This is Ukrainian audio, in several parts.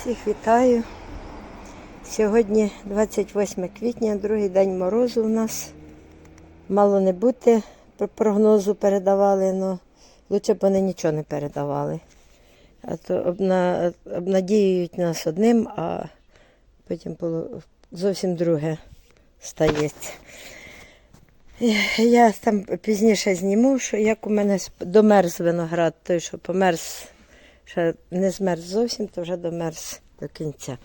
Всіх вітаю. Сьогодні 28 квітня, другий день морозу у нас. Мало не бути, прогнозу передавали, але лучше б вони нічого не передавали. А то обна... обнадіюють нас одним, а потім зовсім друге стається. Я там пізніше зніму, що як у мене домерз виноград, той, що померз, ще не змерз зовсім, то вже домерз до кінця.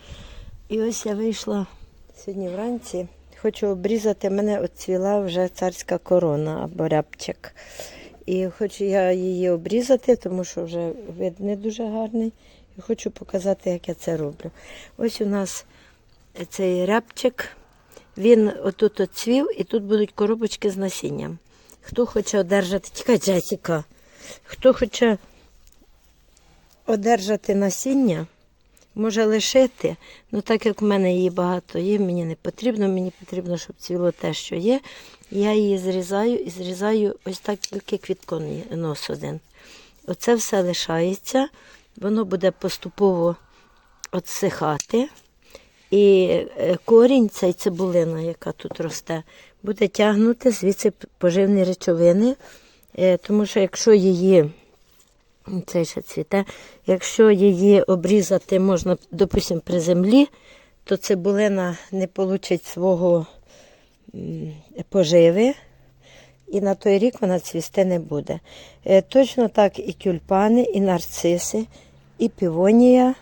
І ось я вийшла сьогодні вранці. Хочу обрізати, мене оцвіла вже царська корона або рябчик. І хочу я її обрізати, тому що вже вид не дуже гарний. І хочу показати, як я це роблю. Ось у нас цей рябчик. Він отут оцвів і тут будуть коробочки з насінням. Хто хоче одержати, тікай, Джесіка, хто хоче одержати насіння, може лишити. Ну так як в мене її багато є, мені не потрібно, мені потрібно, щоб цвіло те, що є. Я її зрізаю і зрізаю ось так тільки квітконос один. Оце все лишається, воно буде поступово отсихати. І е, корінь, цей цибулина, яка тут росте, буде тягнути звідси поживні речовини. Е, Тому що якщо її, цей ще цвіте, якщо її обрізати можна, допустимо, при землі, то цибулина не получить свого поживи. І на той рік вона цвісти не буде. Е, Точно так і тюльпани, і нарциси, і півонія,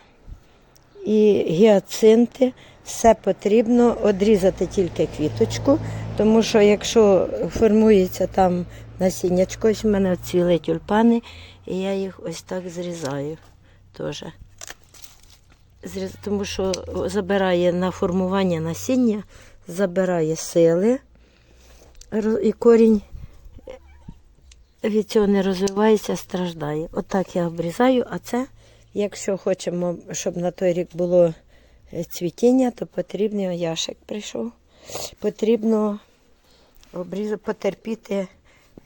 і гіацинти. Все потрібно одрізати тільки квіточку, тому що якщо формується там насіннячко, ось у мене цвіли тюльпани, і я їх ось так зрізаю теж. Тому що забирає на формування насіння, забирає сили, і корінь від цього не розвивається, страждає. Отак я обрізаю, а це, якщо хочемо, щоб на той рік було е, цвітіння, то потрібно яшик прийшов. Потрібно обрізати, потерпіти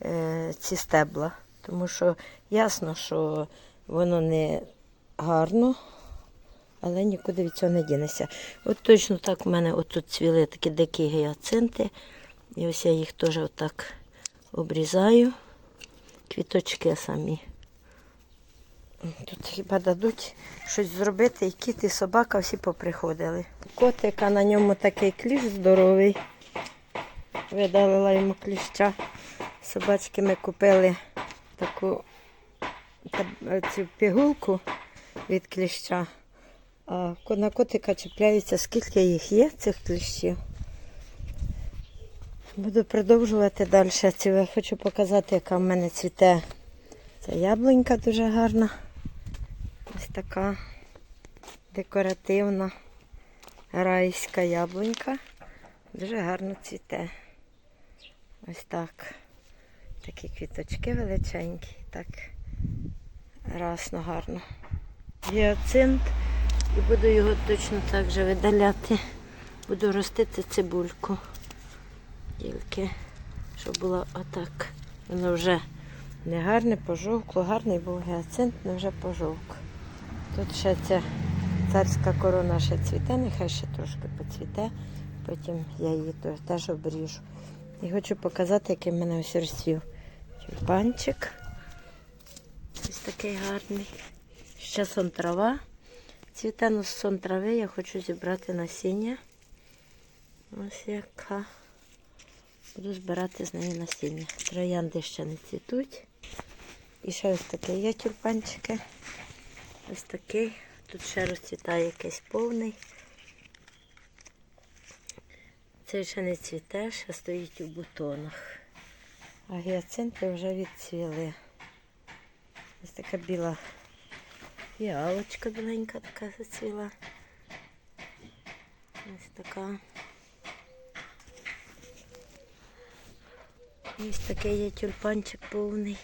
е, ці стебла. Тому що ясно, що воно не гарно, але нікуди від цього не дінеся. От точно так в мене отут цвіли такі дикі гіацинти. І ось я їх теж отак обрізаю. Квіточки самі. Тут хіба дадуть щось зробити, і кіт, і собака всі поприходили. Котика на ньому такий кліщ здоровий. Видалила йому кліща. Собачки ми купили таку цю пігулку від кліща. А на котика чіпляється, скільки їх є, цих кліщів. Буду продовжувати далі. Це хочу показати, яка в мене цвіте. Це яблунька дуже гарна. Ось така декоративна райська яблунька. Дуже гарно цвіте. Ось так. Такі квіточки величенькі. Так расно гарно. Гіацинт. І буду його точно так же видаляти. Буду ростити цибульку. Тільки, щоб було отак. Воно вже не гарне, пожовкло, гарний був гіацинт, але вже пожовк. Тут ще ця царська корона ще цвіте, нехай ще трошки поцвіте, потім я її теж- обріжу. І хочу показати, який в мене ось розцвів тюльпанчик. Ось такий гарний. Ще сон трава. З сон трави, я хочу зібрати насіння. Ось яка. Буду збирати з неї насіння. Троянди ще не цвітуть. І ще ось такий є тюльпанчики. Ось такий. Тут ще розцвітає якийсь повний. Цей ще не цвіте, ще стоїть у бутонах. А гіацинти вже відцвіли. Ось така біла фіалочка біленька така зацвіла. Ось така. Ось такий є тюльпанчик повний.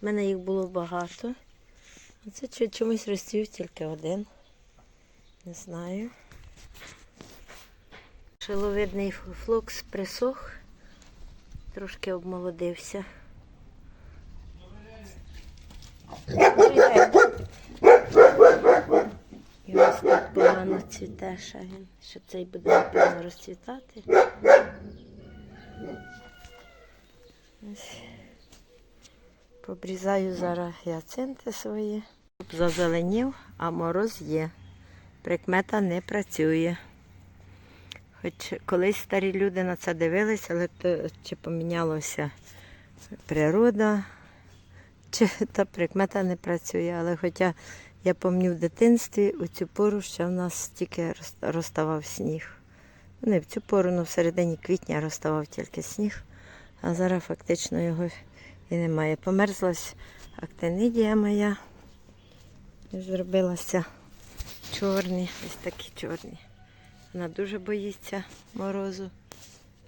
У мене їх було багато. А це чомусь розцвів тільки один. Не знаю. Шиловидний флокс присох, трошки обмолодився. І ось так цвіте ще він, що цей буде напевно розцвітати. Побрізаю зараз гіацинти свої. Зазеленів, а мороз є. Прикмета не працює. Хоч колись старі люди на це дивилися, але то, чи помінялася природа, чи та прикмета не працює. Але хоча я пам'ятаю в дитинстві, у цю пору ще в нас тільки розставав сніг. Не в цю пору, ну в середині квітня розставав тільки сніг, а зараз фактично його і немає. Померзлась актинидія моя. Зробилася чорні, ось такі чорні. Вона дуже боїться морозу.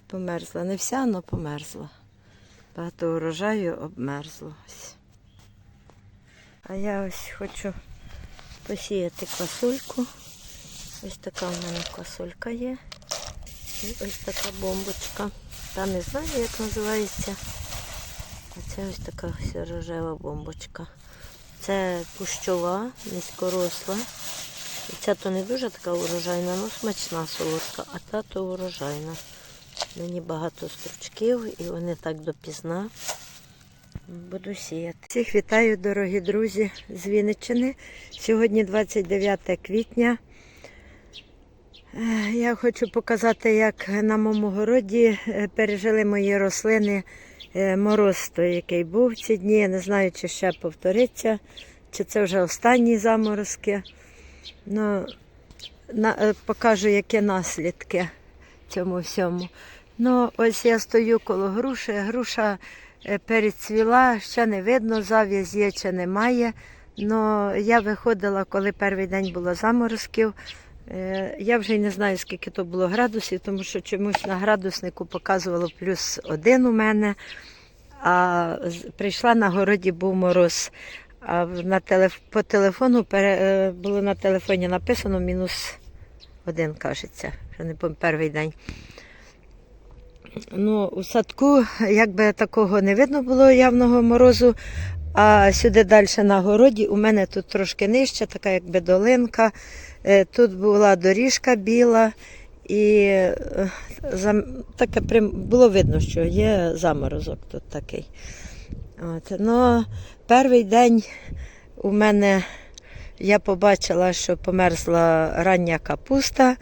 Померзла. Не вся, але померзла. Багато урожаю обмерзло. А я ось хочу посіяти квасольку. Ось така в мене квасолька є. І ось така бомбочка. Та не знаю, як називається. А це ось така ось рожева бомбочка. Це кущова, низькоросла. Ця то не дуже така урожайна, ну смачна солодка, а та то урожайна. Мені багато стручків і вони так допізна. Буду сіяти. Всіх вітаю, дорогі друзі з Вінниччини. Сьогодні 29 квітня. Я хочу показати, як на моєму городі е, пережили мої рослини е, мороз, той, який був ці дні. Я не знаю, чи ще повториться, чи це вже останні заморозки. Ну, на, е, покажу, які наслідки цьому всьому. Ну, ось я стою коло груші. Груша е, перецвіла, ще не видно, зав'яз є чи немає. Ну, я виходила, коли перший день було заморозків. Е, Я вже й не знаю, скільки то було градусів, тому що чомусь на градуснику показувало плюс один у мене. А прийшла на городі, був мороз. А на телеф... по телефону пере... е, було на телефоні написано мінус один, кажеться, вже не пам'ятаю, перший день. Ну, у садку якби такого не видно було явного морозу. А сюди далі на городі у мене тут трошки нижче, така якби долинка. Е, Тут була доріжка біла, і е, таке було видно, що є заморозок тут такий. От. Ну, перший день у мене я побачила, що померзла рання капуста,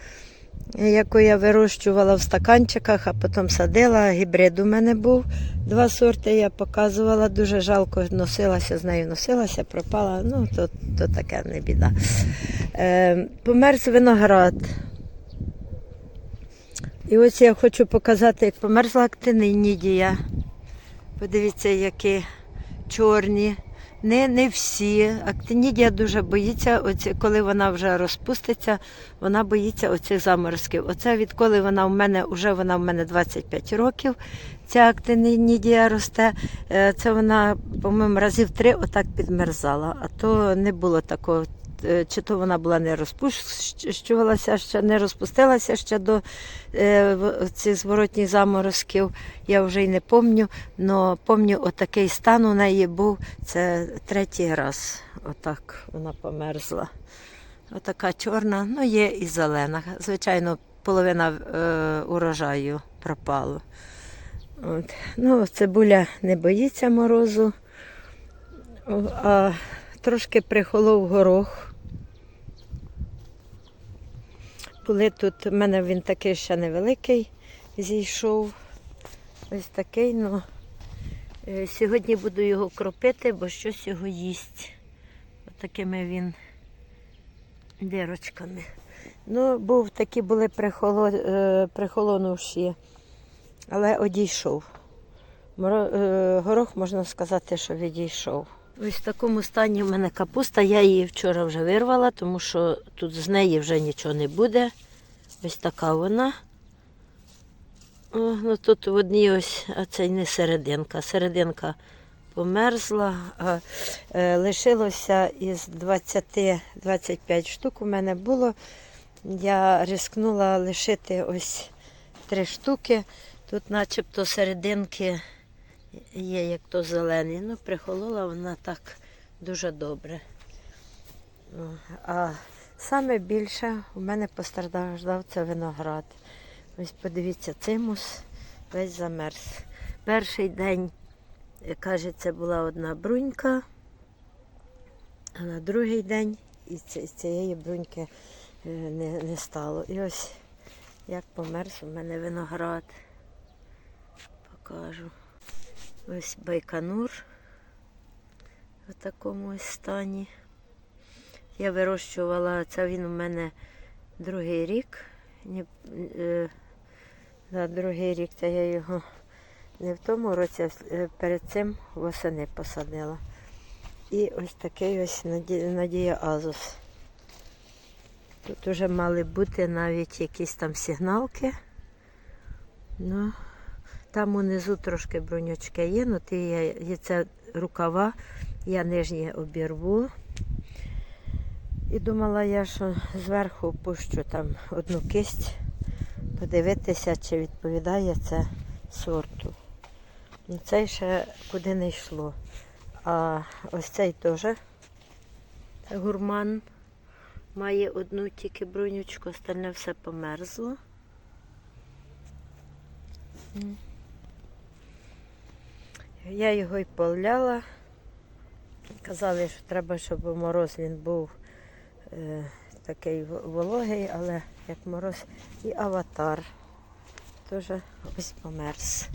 яку я вирощувала в стаканчиках, а потім садила. Гібрид у мене був. Два сорти я показувала, дуже жалко носилася з нею, носилася, пропала. Ну, то, то таке не біда. Е, померз виноград. І ось я хочу показати, як померзла актинидія. Подивіться, які чорні. Не, не всі. Актинідія дуже боїться, оці, коли вона вже розпуститься, вона боїться оцих заморозків. Оце відколи вона в мене, вже вона в мене 25 років, ця актинідія росте. Е, Це вона, по-моєму, разів три отак підмерзала, а то не було такого. Е, Чи то вона була не розпущувалася ще, не розпустилася ще до е, цих зворотніх заморозків. Я вже й не пам'ятаю, але пам'ятаю, отакий стан у неї був. Це третій раз. Отак вона померзла. Отака чорна, ну є і зелена. Звичайно, половина е, урожаю пропало. От. Ну, цибуля не боїться морозу, а трошки прихолов горох. Були тут, в мене він такий ще невеликий зійшов. Ось такий, ну е, сьогодні буду його кропити, бо щось його їсть. Ось такими він дирочками. Ну, був такі були прихоло, е, прихолонувші, але одійшов. Е, горох можна сказати, що відійшов. Ось в такому стані в мене капуста. Я її вчора вже вирвала, тому що тут з неї вже нічого не буде. Ось така вона. О, ну тут в одній ось, а це не серединка. Серединка померзла. А, е, лишилося із 20-25 штук у мене було. Я рискнула лишити ось три штуки. Тут начебто серединки є, як то зелені. Ну, прихолола вона так дуже добре. А Саме більше у мене постраждав це виноград. Ось подивіться, цимус весь замерз. Перший день, каже, це була одна брунька, а на другий день і цієї бруньки е, не, не стало. І ось як померз у мене виноград. Покажу. Ось байканур в такому ось стані. Я вирощувала, це він у мене другий рік. Е, да, другий рік, це я його не в тому році, а е, перед цим восени посадила. І ось такий ось Наді- Надія Азус. Тут вже мали бути навіть якісь там сигналки. Ну, там унизу трошки бронючки є, ну ти я, це рукава, я нижні обірву. І думала я, що зверху опущу там одну кисть, подивитися, чи відповідає це сорту. Ну, цей ще куди не йшло. А ось цей теж гурман. Має одну тільки бронючку, остальне все померзло. Я його і поливала. Казали, що треба, щоб мороз він був е, такий вологий, але як мороз і аватар. Теж ось померз.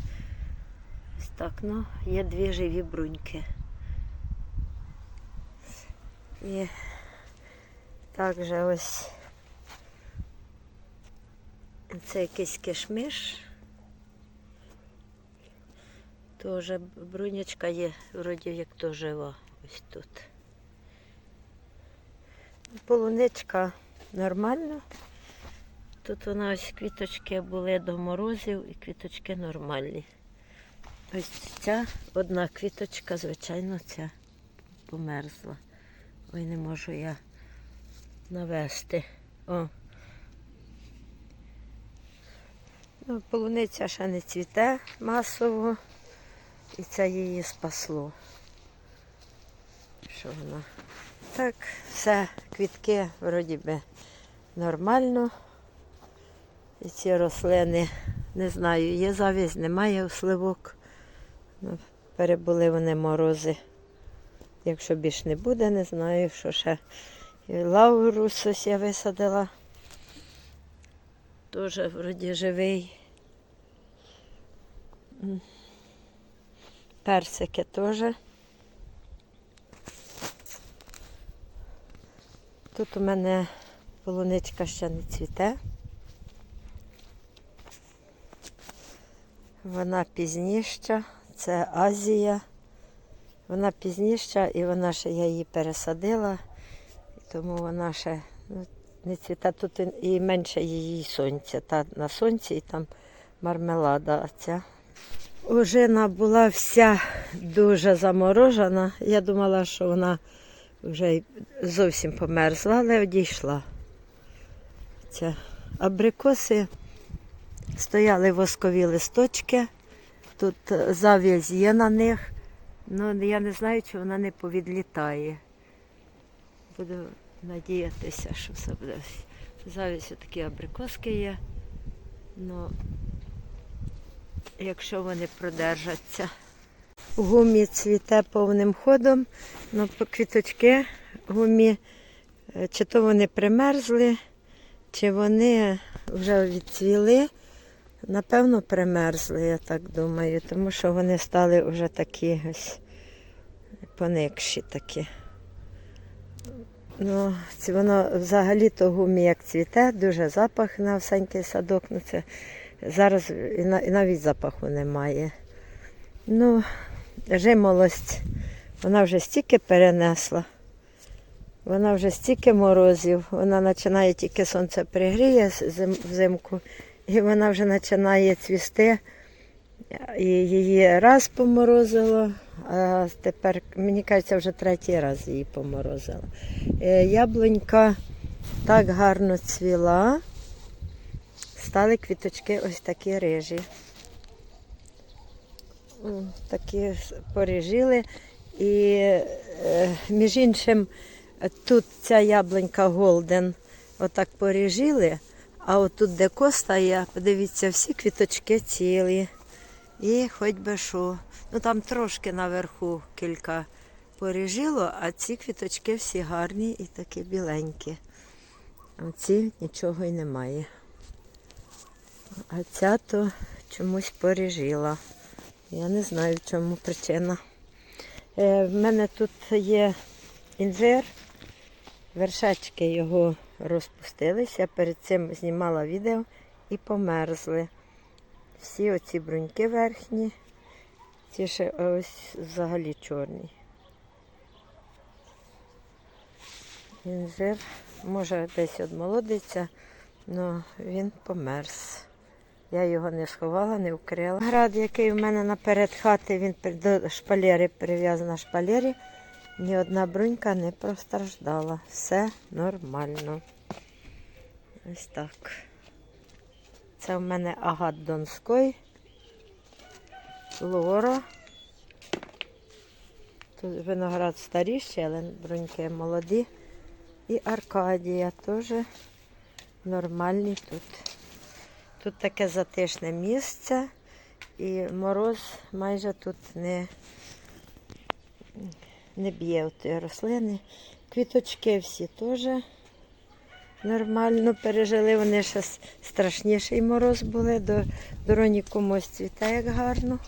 Ось так, ну, є дві живі бруньки. І також ось це якийсь кишмиш. Тоже брунячка є, вроді як то жива ось тут. Полуничка нормально. Тут вона ось квіточки були до морозів і квіточки нормальні. Ось ця одна квіточка, звичайно, ця померзла. Ой, не можу я навести. О. Ну, полуниця ще не цвіте масово. І це її спасло. Що вона? Так, все, квітки вроді би нормально. І ці рослини, не знаю, є завість, немає у сливок. Ну, перебули вони морози. Якщо більш не буде, не знаю, що ще. І лаурус ось я висадила. Теж вроді живий. Персики теж. Тут у мене полуничка ще не цвіте. Вона пізніша, це Азія. Вона пізніша і вона ще я її пересадила, тому вона ще ну, не цвіте. Тут і- менше її сонця. Та на сонці і там мармелада. Ця ожина була вся дуже заморожена. Я думала, що вона вже зовсім померзла, але одійшла. Ця абрикоси стояли воскові листочки. Тут зав'язь є на них. Ну, я не знаю, чи вона не повідлітає. Буду надіятися, що все буде. Завість такі абрикоски є. Ну, якщо вони продержаться. Гумі цвіте повним ходом, ну квіточки гумі, е, чи то вони примерзли, чи вони вже відцвіли. Напевно, примерзли, я так думаю, тому що вони стали вже такі ось поникші такі. Ну, ці воно взагалі-то гумі як цвіте, дуже запах на всенький садок. Ну, це зараз і, навіть запаху немає. Ну, жимолость, вона вже стільки перенесла. Вона вже стільки морозів, вона починає тільки сонце пригріє взимку, і вона вже починає цвісти. І її раз поморозило, а тепер, мені кажеться, вже третій раз її поморозило. Е, Яблунька так гарно цвіла, стали квіточки ось такі рижі. Такі поріжили. І е, між іншим, Тут ця яблунька Голден отак поріжили, а отут, де коста є, подивіться, всі квіточки цілі. І хоч би що. Ну там трошки наверху кілька поріжило, а ці квіточки всі гарні і такі біленькі. А ці нічого й немає. А ця то чомусь поріжила. Я не знаю, в чому причина. Е, в мене тут є інжир, вершечки його розпустилися. Перед цим знімала відео і померзли. Всі оці бруньки верхні, ці ще ось взагалі чорні. Інжир, може десь одмолодиться, але він померз. Я його не сховала, не вкрила. Град, який в мене наперед хати, він до шпалери прив'язана шпалері. Ні одна брунька не постраждала. Все нормально. Ось так. Це в мене агат Донской. Лора. Тут виноград старіший, але бруньки молоді. І Аркадія теж нормальний тут. Тут таке затишне місце і мороз майже тут не, не б'є у тієї рослини. Квіточки всі теж нормально пережили. Вони ще страшніший мороз були. До дороні комусь цвіте як гарно.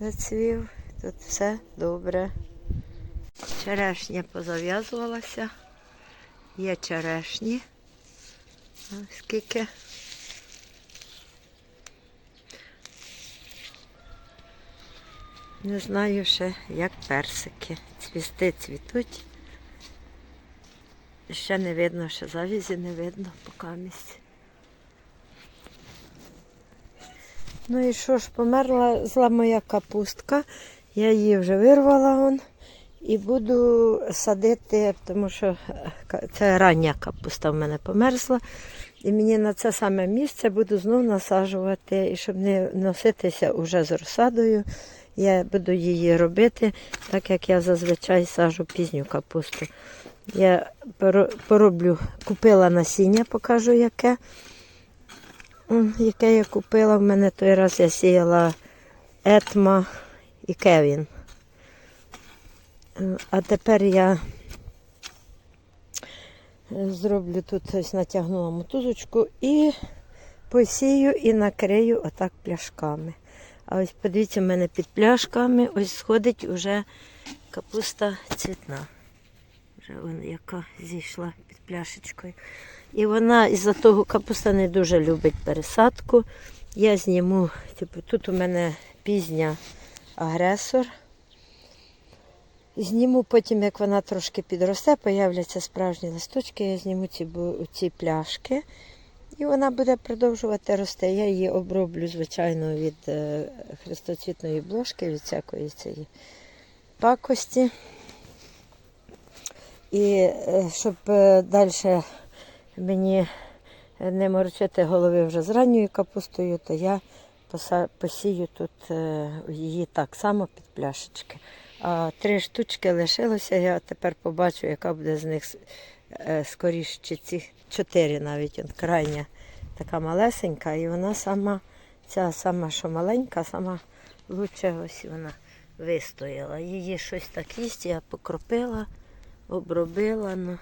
Зацвів. Тут все добре. Черешня позав'язувалася. Є черешні. Скільки. Не знаю ще, як персики. Цвісти цвітуть. Ще не видно, ще завізі не видно поки місць. Ну і що ж, померла зла моя капустка. Я її вже вирвала вон. І буду садити, тому що е, це рання капуста в мене померзла. І мені на це саме місце буду знову насаджувати, і щоб не носитися уже з розсадою. Я буду її робити, так як я зазвичай саджу пізню капусту. Я пороблю, купила насіння, покажу яке. Яке я купила. В мене той раз я сіяла Етма і Кевін. А тепер я зроблю тут ось натягнула мотузочку і посію і накрию отак пляшками. А ось подивіться, в мене під пляшками ось сходить уже капуста цвітна. Вже вона яка зійшла під пляшечкою. І вона із-за того капуста не дуже любить пересадку. Я зніму, типу, тут у мене пізня агресор. Зніму потім, як вона трошки підросте, появляться справжні листочки, я зніму ці, ці пляшки. І вона буде продовжувати рости. Я її оброблю, звичайно, від е, хрестоцвітної бложки, від всякої цієї пакості. І е, щоб далі мені не морочити голови вже з ранньою капустою, то я посію тут е, її так само під пляшечки. А три штучки лишилося, я тепер побачу, яка буде з них е, скоріше, ці чотири навіть, от крайня така малесенька, і вона сама, ця сама, що маленька, сама лучше ось вона вистояла. Її щось так їсть, я покропила, обробила, ну,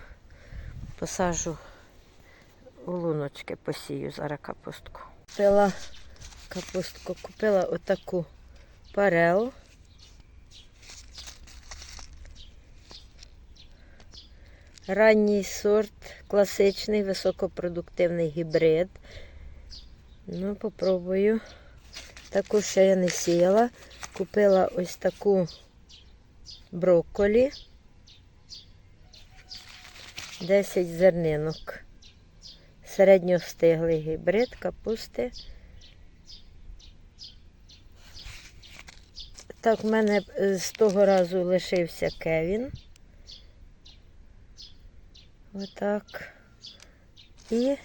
посажу у луночки, посію зараз капустку. Купила капустку, купила отаку парел. Ранній сорт, класичний, високопродуктивний гібрид. Ну, попробую. Таку ще я не сіяла. Купила ось таку брокколі. 10 зернинок. Середньовстиглий гібрид капусти. Так, в мене з того разу лишився Кевін. Отак. І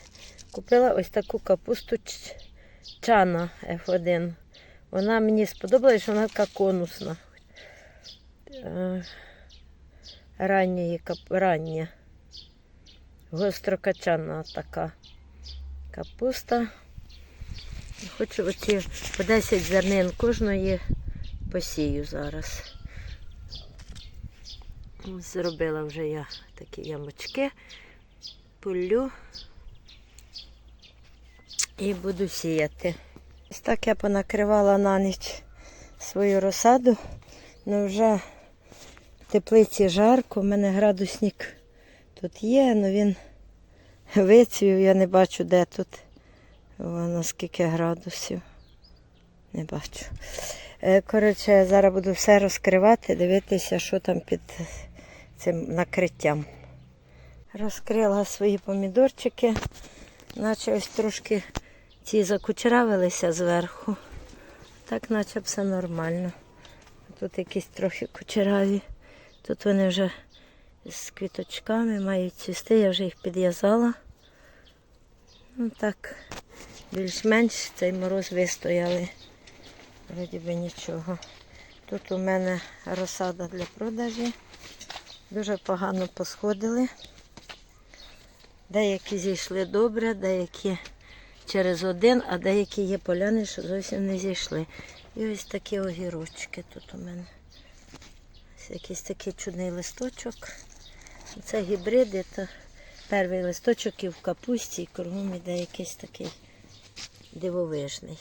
купила ось таку капусту чана F1. Вона мені сподобалась, що вона така конусна. Е, ранньої рання. Гострокачана така капуста. Хочу оці по 10 зернин кожної посію зараз. Зробила вже я такі ямочки, полю і буду сіяти. Ось так я понакривала на ніч свою розсаду, але вже в теплиці жарко, у мене градусник тут є, але він вицвів, я не бачу, де тут. Воно скільки градусів. Не бачу. Е, Коротше, зараз буду все розкривати, дивитися, що там під цим накриттям. Розкрила свої помідорчики, наче ось трошки ці закучеравилися зверху. Так наче все нормально. Тут якісь трохи кучераві. Тут вони вже з квіточками мають цвісти, я вже їх підв'язала. Ну так, більш-менш цей мороз вистояли. Вроді би нічого. Тут у мене розсада для продажі. Дуже погано посходили. Деякі зійшли добре, деякі через один, а деякі є поляни, що зовсім не зійшли. І ось такі огірочки тут у мене. Ось якийсь такий чудний листочок. Це гібриди, то перший листочок і в капусті, і кругом іде якийсь такий дивовижний.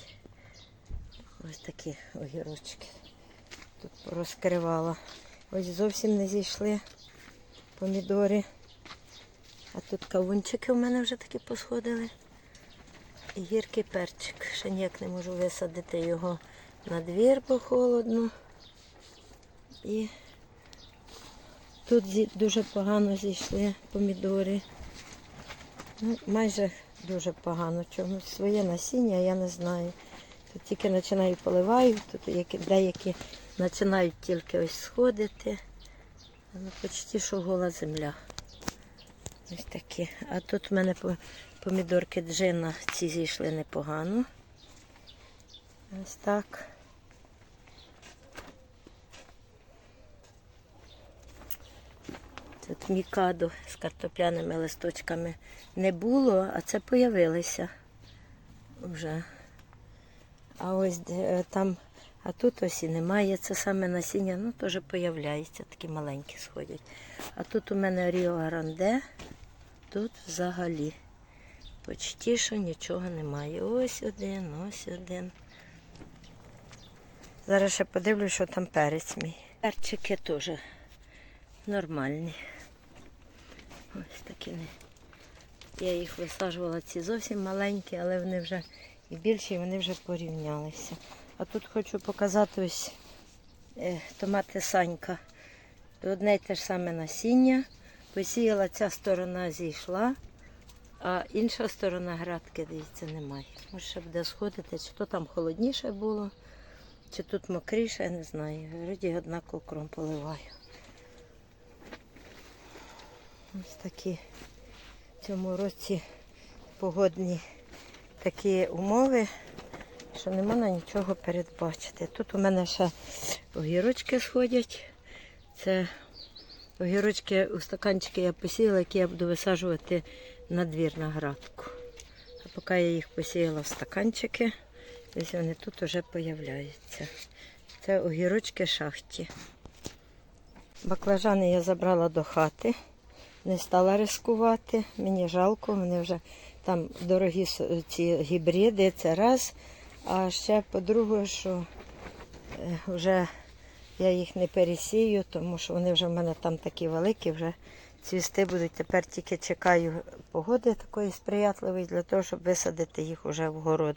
Ось такі огірочки. Тут розкривала. Ось зовсім не зійшли помідори. А тут кавунчики у мене вже такі посходили. І гіркий перчик. Ще ніяк не можу висадити його на двір, бо холодно. І тут дуже погано зійшли помідори. Ну, майже дуже погано. Чомусь своє насіння, я не знаю. Тут тільки починаю поливаю, тут деякі починають тільки ось сходити. Ну, почти що гола земля. Ось такі. А тут в мене помідорки джина ці зійшли непогано. Ось так. Тут мікадо з картопляними листочками не було, а це появилися вже. А ось там, а тут ось і немає. Це саме насіння, ну теж появляється, такі маленькі сходять. А тут у мене Ріо Гранде, тут взагалі почти що нічого немає. Ось один, ось один. Зараз ще подивлюсь, що там перець мій. Перчики теж нормальні. Ось такі. Я їх висаджувала ці зовсім маленькі, але вони вже і більші, і вони вже порівнялися. А тут хочу показати ось е, томати Санька. Одне й те ж саме насіння. Посіяла ця сторона зійшла, а інша сторона градки, дивіться, немає. Може ще буде сходити, чи то там холодніше було, чи тут мокріше, я не знаю. Вроді однаково кром поливаю. Ось такі в цьому році погодні такі умови, що не можна нічого передбачити. Тут у мене ще огірочки сходять. Це огірочки у стаканчики я посіяла, які я буду висаджувати на двір на градку. А поки я їх посіяла в стаканчики, ось вони тут вже появляються. Це огірочки шахті. Баклажани я забрала до хати, не стала рискувати. Мені жалко, вони вже там дорогі ці гібриди, це раз. А ще по-друге, що е, вже я їх не пересію, тому що вони вже в мене там такі великі, вже цвісти будуть. Тепер тільки чекаю погоди такої сприятливої для того, щоб висадити їх уже в город.